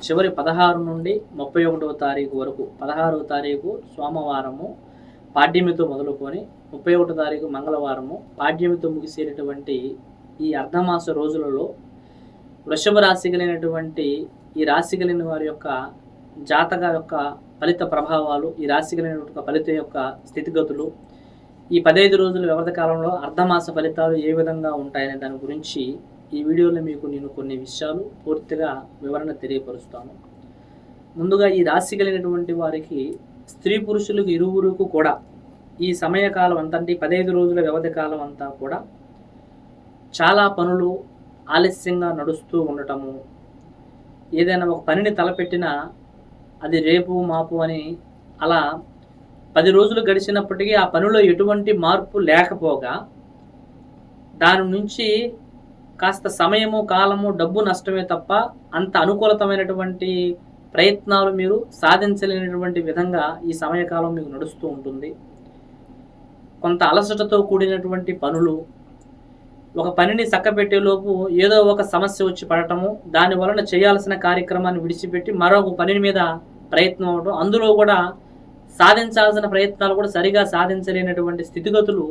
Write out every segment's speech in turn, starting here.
చివరి పదహారు నుండి ముప్పై ఒకటవ తారీఖు వరకు పదహారవ తారీఖు సోమవారము పాడ్యమితో మొదలుకొని ముప్పై ఒకటో తారీఖు మంగళవారము పాడ్యమితో ముగిసేటటువంటి ఈ అర్ధమాస రోజులలో వృషభ రాశి కలిగినటువంటి ఈ రాశి కలిగిన వారి యొక్క జాతక యొక్క ఫలిత ప్రభావాలు ఈ రాశి కలిగిన ఫలితం యొక్క స్థితిగతులు ఈ పదహైదు రోజుల వ్యవధి కాలంలో అర్ధమాస ఫలితాలు ఏ విధంగా ఉంటాయనే దాని గురించి ఈ వీడియోలో మీకు నేను కొన్ని విషయాలు పూర్తిగా వివరణ తెలియపరుస్తాను. ముందుగా ఈ రాశి కలిగినటువంటి వారికి స్త్రీ పురుషులకు ఇరువురుకు కూడా ఈ సమయకాలం అంతా అంటే పదహైదు రోజుల వ్యవధి కాలం అంతా కూడా చాలా పనులు ఆలస్యంగా నడుస్తూ ఉండటము ఏదైనా ఒక పనిని తలపెట్టినా అది రేపు మాపు అని అలా పది రోజులు గడిచినప్పటికీ ఆ పనిలో ఎటువంటి మార్పు లేకపోగా దాని నుంచి కాస్త సమయము కాలము డబ్బు నష్టమే తప్ప అంత అనుకూలతమైనటువంటి ప్రయత్నాలు మీరు సాధించలేనటువంటి విధంగా ఈ సమయకాలం మీకు నడుస్తూ ఉంటుంది. కొంత అలసటతో కూడినటువంటి పనులు ఒక పనిని చక్కబెట్టేలోపు ఏదో ఒక సమస్య వచ్చి పడటము దాని వలన చేయాల్సిన కార్యక్రమాన్ని విడిచిపెట్టి మరొక పని మీద ప్రయత్నం అవడం అందులో కూడా సాధించాల్సిన ప్రయత్నాలు కూడా సరిగా సాధించలేనటువంటి స్థితిగతులు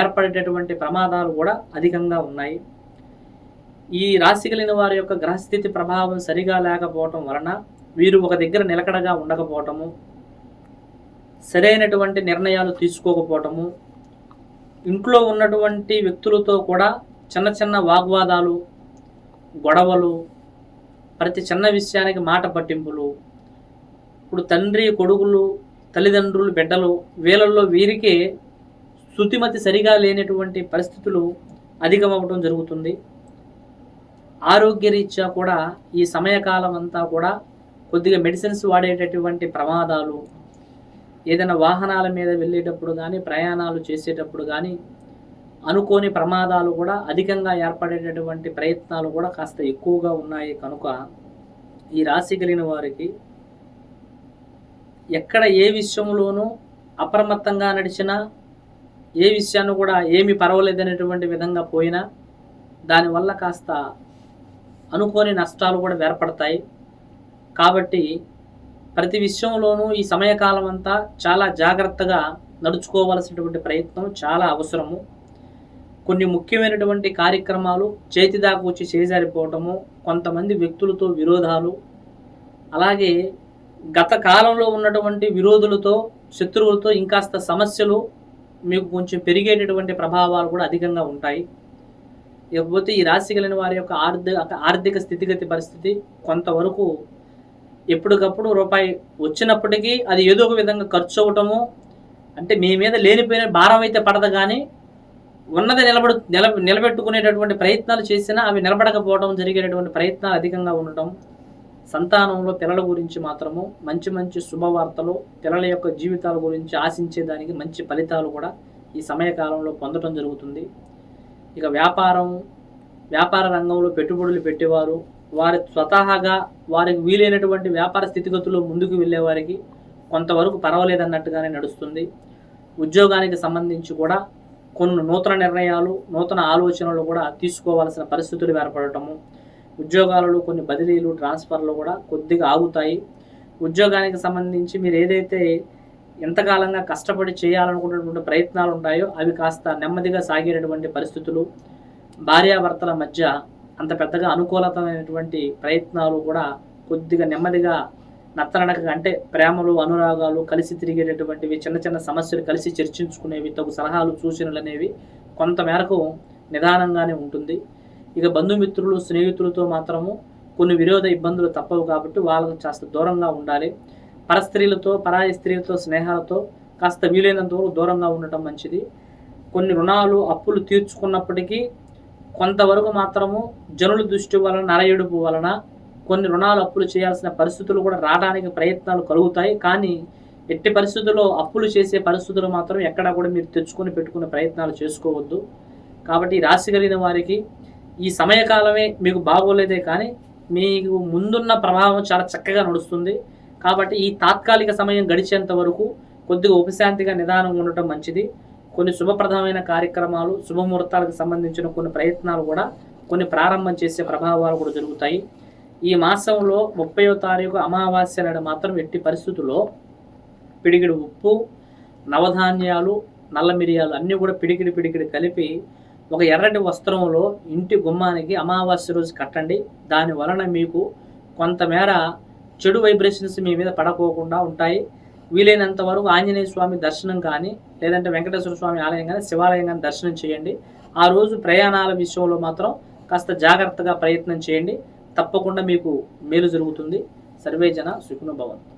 ఏర్పడేటటువంటి ప్రమాదాలు కూడా అధికంగా ఉన్నాయి. ఈ రాశి కలిగిన వారి యొక్క గ్రహస్థితి ప్రభావం సరిగా లేకపోవటం వలన వీరు ఒక దగ్గర నిలకడగా ఉండకపోవటము సరైనటువంటి నిర్ణయాలు తీసుకోకపోవటము ఇంట్లో ఉన్నటువంటి వ్యక్తులతో కూడా చిన్న చిన్న వాగ్వాదాలు గొడవలు ప్రతి చిన్న విషయానికి మాట పట్టింపులు ఇప్పుడు తండ్రి కొడుకులు తల్లిదండ్రులు బిడ్డలు వీళ్ళల్లో వీరికే శృతిమతి సరిగా లేనటువంటి పరిస్థితులు అధికమవటం జరుగుతుంది. ఆరోగ్యరీత్యా కూడా ఈ సమయకాలం అంతా కూడా కొద్దిగా మెడిసిన్స్ వాడేటటువంటి ప్రమాదాలు ఏదైనా వాహనాల మీద వెళ్ళేటప్పుడు కానీ ప్రయాణాలు చేసేటప్పుడు కానీ అనుకోని ప్రమాదాలు కూడా అధికంగా ఏర్పడేటటువంటి ప్రయత్నాలు కూడా కాస్త ఎక్కువగా ఉన్నాయి. కనుక ఈ రాశి కలిగిన వారికి ఎక్కడ ఏ విషయంలోనూ అప్రమత్తంగా నడిచినా ఏ విషయాన్ని కూడా ఏమి పర్వాలేదనేటువంటి విధంగా పోయినా దానివల్ల కాస్త అనుకోని నష్టాలు కూడా ఏర్పడతాయి. కాబట్టి ప్రతి విషయంలోనూ ఈ సమయకాలం అంతా చాలా జాగ్రత్తగా నడుచుకోవాల్సినటువంటి ప్రయత్నం చాలా అవసరము. కొన్ని ముఖ్యమైనటువంటి కార్యక్రమాలు చేతి దాకా వచ్చి చేజారిపోవటము కొంతమంది వ్యక్తులతో విరోధాలు అలాగే గత కాలంలో ఉన్నటువంటి విరోధులతో శత్రువులతో ఇంకాస్త సమస్యలు మీకు కొంచెం పెరిగేటటువంటి ప్రభావాలు కూడా అధికంగా ఉంటాయి. ఇకపోతే ఈ రాశి కలిగిన వారి యొక్క ఆర్థిక ఆర్థిక స్థితిగతి పరిస్థితి కొంతవరకు ఎప్పటికప్పుడు రూపాయి వచ్చినప్పటికీ అది ఏదో ఒక విధంగా ఖర్చు అవ్వటము అంటే మీ మీద లేనిపోయిన భారం అయితే పడదు కానీ ఉన్నది నిలబడు నిల నిలబెట్టుకునేటటువంటి ప్రయత్నాలు చేసినా అవి నిలబడకపోవడం జరిగేటటువంటి ప్రయత్నాలు అధికంగా ఉండటం సంతానంలో పిల్లల గురించి మాత్రము మంచి మంచి శుభవార్తలు పిల్లల యొక్క జీవితాల గురించి ఆశించేదానికి మంచి ఫలితాలు కూడా ఈ సమయకాలంలో పొందడం జరుగుతుంది. ఇక వ్యాపారం వ్యాపార రంగంలో పెట్టుబడులు పెట్టేవారు. వారి స్వతహాగా వారికి వీలైనటువంటి వ్యాపార స్థితిగతులు ముందుకు వెళ్ళేవారికి కొంతవరకు పర్వాలేదన్నట్టుగానే నడుస్తుంది. ఉద్యోగానికి సంబంధించి కూడా కొన్ని నూతన నిర్ణయాలు నూతన ఆలోచనలు కూడా తీసుకోవాల్సిన పరిస్థితులు ఏర్పడటము ఉద్యోగాలలో కొన్ని బదిలీలు ట్రాన్స్ఫర్లు కూడా కొద్దిగా ఆగుతాయి. ఉద్యోగానికి సంబంధించి మీరు ఏదైతే ఎంతకాలంగా కష్టపడి చేయాలనుకున్నటువంటి ప్రయత్నాలు ఉంటాయో అవి కాస్త నెమ్మదిగా సాగేటటువంటి పరిస్థితులు భార్యాభర్తల మధ్య అంత పెద్దగా అనుకూలతమైనటువంటి ప్రయత్నాలు కూడా కొద్దిగా నెమ్మదిగా నత్తనడక అంటే ప్రేమలు అనురాగాలు కలిసి తిరిగేటటువంటివి చిన్న చిన్న సమస్యలు కలిసి చర్చించుకునేవి తగు సలహాలు సూచనలు అనేవి కొంతమేరకు నిదానంగానే ఉంటుంది. ఇక బంధుమిత్రులు స్నేహితులతో మాత్రము కొన్ని విరోధ ఇబ్బందులు తప్పవు కాబట్టి వాళ్ళకు కాస్త దూరంగా ఉండాలి. పరస్త్రీలతో పరాయి స్త్రీలతో స్నేహాలతో కాస్త వీలైనంత వరకు దూరంగా ఉండటం మంచిది. కొన్ని రుణాలు అప్పులు తీర్చుకున్నప్పటికీ కొంతవరకు మాత్రము జనుల దృష్టి వలన నరయడుపు వలన కొన్ని రుణాలు అప్పులు చేయాల్సిన పరిస్థితులు కూడా రావడానికి ప్రయత్నాలు కలుగుతాయి. కానీ ఎట్టి పరిస్థితుల్లో అప్పులు చేసే పరిస్థితులు మాత్రం ఎక్కడా కూడా మీరు తెచ్చుకొని పెట్టుకునే ప్రయత్నాలు చేసుకోవద్దు. కాబట్టి రాశి కలిగిన వారికి ఈ సమయకాలమే మీకు బాగోలేదే కానీ మీకు ముందున్న ప్రభావం చాలా చక్కగా నడుస్తుంది. కాబట్టి ఈ తాత్కాలిక సమయం గడిచేంత వరకు కొద్దిగా ఉపశాంతిగా నిదానం ఉండటం మంచిది. కొన్ని శుభప్రదమైన కార్యక్రమాలు శుభముహూర్తాలకు సంబంధించిన కొన్ని ప్రయత్నాలు కూడా కొన్ని ప్రారంభం చేసే ప్రభావాలు కూడా జరుగుతాయి. ఈ మాసంలో ముప్పయో తారీఖు అమావాస్య నాడు మాత్రం ఎట్టి పరిస్థితుల్లో పిడిగిడి ఉప్పు నవధాన్యాలు నల్ల మిరియాలు అన్నీ కూడా పిడికిడి పిడికిడి కలిపి ఒక ఎర్రటి వస్త్రంలో ఇంటి గుమ్మానికి అమావాస్య రోజు కట్టండి. దాని వలన మీకు కొంతమేర చెడు వైబ్రేషన్స్ మీ మీద పడకోకుండా ఉంటాయి. వీలైనంత వరకు ఆంజనేయ స్వామి దర్శనం కానీ లేదంటే వెంకటేశ్వర స్వామి ఆలయం కానీ శివాలయం కానీ దర్శనం చేయండి. ఆ రోజు ప్రయాణాల విషయంలో మాత్రం కాస్త జాగ్రత్తగా ప్రయత్నం చేయండి. తప్పకుండా మీకు మేలు జరుగుతుంది. సర్వేజన సుఖను భవంతు.